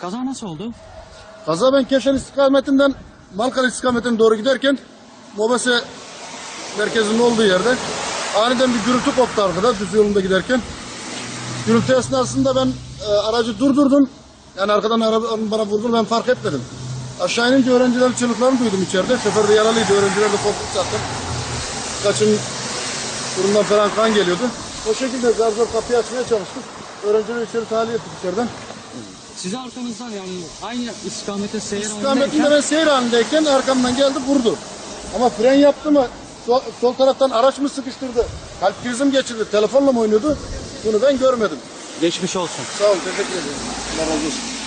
Kaza nasıl oldu? Kaza ben Keşan istikametinden Malkara istikametine doğru giderken Mobese merkezinin olduğu yerde aniden bir gürültü koptu arkada düz yolunda giderken. Gürültü esnasında ben e, aracı durdurdum. Yani arkadan arabanın bana vurdu ben fark etmedim. Aşağı inince öğrencilerin çığlıklarını duydum içeride. Şoför de yaralıydı. Öğrenciler de korktu zaten. Kaçın burundan falan kan geliyordu. O şekilde zar zor kapıyı açmaya çalıştık. Öğrencileri içeri tahliye ettik içeriden. Sizi arkamızdan yani aynı istikamete seyir İstikametinde ben seyir halindeyken arkamdan geldi vurdu. Ama fren yaptı mı sol, sol taraftan araç mı sıkıştırdı? Kalp krizim geçirdi. Telefonla mı oynuyordu? Bunu ben görmedim. geçmiş olsun. Sağ ol teşekkür ederim. Allah razı olsun.